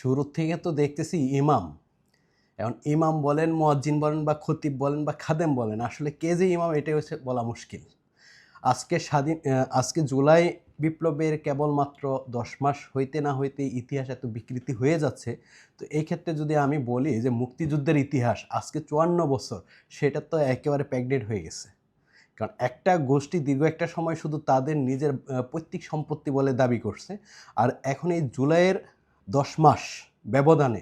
শুরু থেকে তো দেখতেছি ইমাম। এখন ইমাম বলেন, মুয়াজ্জিন বলেন বা খতিব বলেন বা খাদেম বলেন, আসলে কে যে ইমাম এটাই হচ্ছে বলা মুশকিল। আজকে স্বাধীন আজকে জুলাই বিপ্লবের কেবলমাত্র দশ মাস হইতে না হইতে ইতিহাস এত বিকৃতি হয়ে যাচ্ছে, তো এই ক্ষেত্রে যদি আমি বলি যে মুক্তিযুদ্ধের ইতিহাস আজকে চুয়ান্ন বছর, সেটা তো একেবারে প্যাগডেট হয়ে গেছে। কারণ একটা গোষ্ঠী দীর্ঘ একটা সময় শুধু তাদের নিজের পৈতৃক সম্পত্তি বলে দাবি করছে, আর এখন এই জুলাইয়ের দশ মাস ব্যবধানে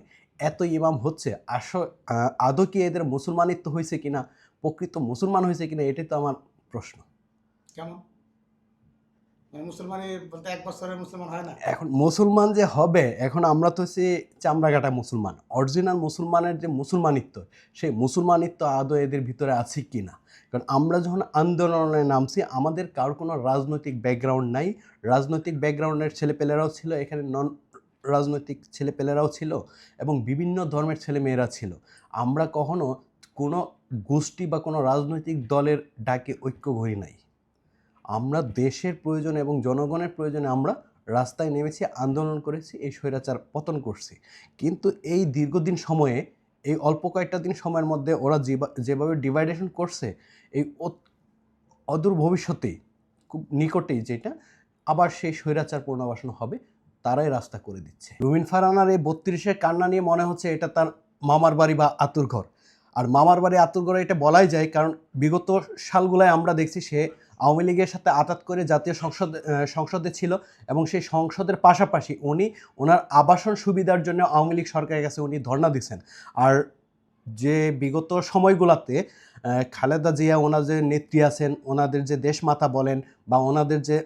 এত ইমাম হচ্ছে আস আদৌ কি এদের মুসলমানিত্ব হয়েছে কিনা প্রকৃত মুসলমান হয়েছে কিনা এটাই তো আমার প্রশ্ন। কেমন মানে বলতে এক বছরের মুসলমান হয় না? এখন মুসলমান যে হবে এখন আমরা তো হচ্ছে চামড়া কাটা মুসলমান। অরিজিনাল মুসলমানের যে মুসলমানিত্ব সেই মুসলমানিত্ব আদৌ এদের ভিতরে আছে কি না কারণ আমরা যখন আন্দোলনে নামছি আমাদের কারোর কোনো রাজনৈতিক ব্যাকগ্রাউন্ড নাই। রাজনৈতিক ব্যাকগ্রাউন্ডের ছেলেপেলেরাও ছিল এখানে নন রাজনৈতিক ছেলেপেলেরাও ছিল এবং বিভিন্ন ধর্মের ছেলেমেয়েরা ছিল। আমরা কখনো কোনো গোষ্ঠী বা কোনো রাজনৈতিক দলের ডাকে ঐক্য করি নাই। আমরা দেশের প্রয়োজনে এবং জনগণের প্রয়োজনে আমরা রাস্তায় নেমেছি, আন্দোলন করেছি, এই স্বৈরাচার পতন করছি। কিন্তু এই দীর্ঘদিন সময়ে, এই অল্প কয়েকটা দিন সময়ের মধ্যে ওরা যেভাবে ডিভাইডেশন করছে, এই অদূর ভবিষ্যতেই খুব নিকটেই যেটা, আবার সেই স্বৈরাচার পুনর্বাসন হবে। তারাই রাস্তা করে দিচ্ছে। রুমিন ফারানার এই বত্রিশের কান্না নিয়ে মনে হচ্ছে এটা তার মামার বাড়ি বা আতুর ঘর। আর মামার বাড়ি, আতুর ঘরে এটা বলাই যায় কারণ বিগত সালগুলায় আমরা দেখছি সে আওয়ামী লীগের সাথে আতাত করে জাতীয় সংসদ সংসদে ছিল এবং সেই সংসদের পাশাপাশি উনি ওনার আবাসন সুবিধার জন্য আওয়ামী লীগ সরকারের কাছে উনি ধর্ণা দিচ্ছেন। আর যে বিগত সময়গুলোতে খালেদা জিয়া ওনার যে নেত্রী আছেন, ওনাদের যে দেশমাতা বলেন বা ওনাদের যে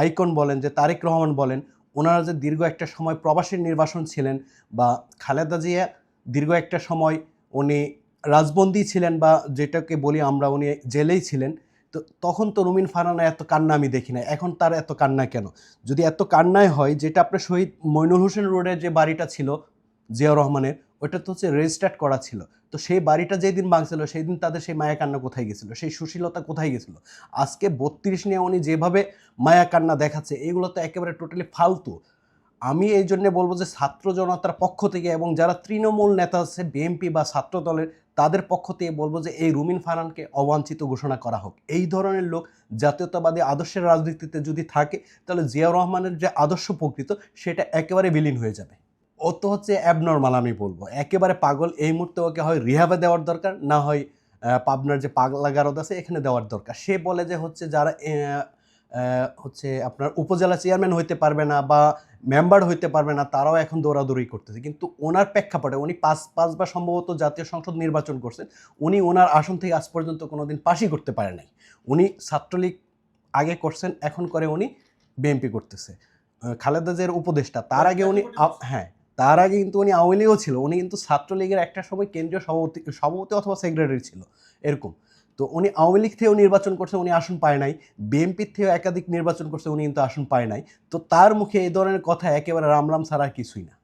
আইকন বলেন, যে তারেক রহমান বলেন ওনারা যে দীর্ঘ একটা সময় প্রবাসী নির্বাসন ছিলেন বা খালেদা জিয়া দীর্ঘ একটা সময় উনি রাজবন্দী ছিলেন বা যেটাকে বলি আমরা উনি জেলেই ছিলেন, তো তখন তো রুমিন ফারহানা এত কান্না আমি দেখি না এখন তার এত কান্না কেন? যদি এত কান্নায় হয়, যেটা আপনার শহীদ মইনুল হোসেন রোডের যে বাড়িটা ছিল, জিয়াউর রহমানের ওটা তো হচ্ছে রেজিস্টার্ড করা ছিল। তো সেই বাড়িটা যেই দিন ভাঙছিল সেই দিন তাদের সেই মায়া কান্না কোথায় গেছিল? সেই সুশীলতা কোথায় গেছিল? আজকে বত্রিশ নিয়ে উনি যেভাবে মায়া কান্না দেখাচ্ছে, এগুলো তো একেবারে টোটালি ফালতু। আমি এই জন্যে বলব যে ছাত্র জনতার পক্ষ থেকে এবং যারা তৃণমূল নেতা আছে বিএনপি বা ছাত্র দলের, তাদের পক্ষ থেকে বলব যে এই রুমিন ফারানকে অবাঞ্ছিত ঘোষণা করা হোক। এই ধরনের লোক জাতীয়তাবাদী আদর্শের রাজনীতিতে যদি থাকে, তাহলে জিয়াউর রহমানের যে আদর্শ প্রকৃত, সেটা একেবারে বিলীন হয়ে যাবে। ও তো হচ্ছে অ্যাবনর্মাল আমি বলব। একেবারে পাগল এই মুহূর্তে ওকে হয় রিহাবে দেওয়ার দরকার, না হয় পাবনার যে পাগলা গারদ আছে এখানে দেওয়ার দরকার। সে বলে যে হচ্ছে যারা হচ্ছে আপনার উপজেলা চেয়ারম্যান হইতে পারবে না বা মেম্বার হইতে পারবে না, তারাও এখন দৌড়াদৌড়ি করতেছে। কিন্তু ওনার প্রেক্ষাপটে উনি পাঁচ পাঁচবার সম্ভবত জাতীয় সংসদ নির্বাচন করছেন, উনি ওনার আসন থেকে আজ পর্যন্ত কোনোদিন পাশই করতে পারে নাই। উনি ছাত্রলীগ আগে করছেন, এখন করে উনি বিএনপি করতেছে। খালেদা জিয়ার উপদেষ্টা, তার আগে উনি হ্যাঁ। তার আগে কিন্তু উনি আওয়ামী লীগও ছিল, উনি কিন্তু ছাত্রলীগের একটা সময় কেন্দ্রীয় সভাপতি সভাপতি অথবা সেক্রেটারি ছিল, এরকম। তো উনি আওয়ামী লীগ থেকেও নির্বাচন করছে, উনি আসন পায় নাই। বিএনপির থেকেও একাধিক নির্বাচন করছে, উনি কিন্তু আসন পায় নাই। তো তার মুখে এই ধরনের কথা একেবারে রামরাম রাম ছাড়া কিছুই না।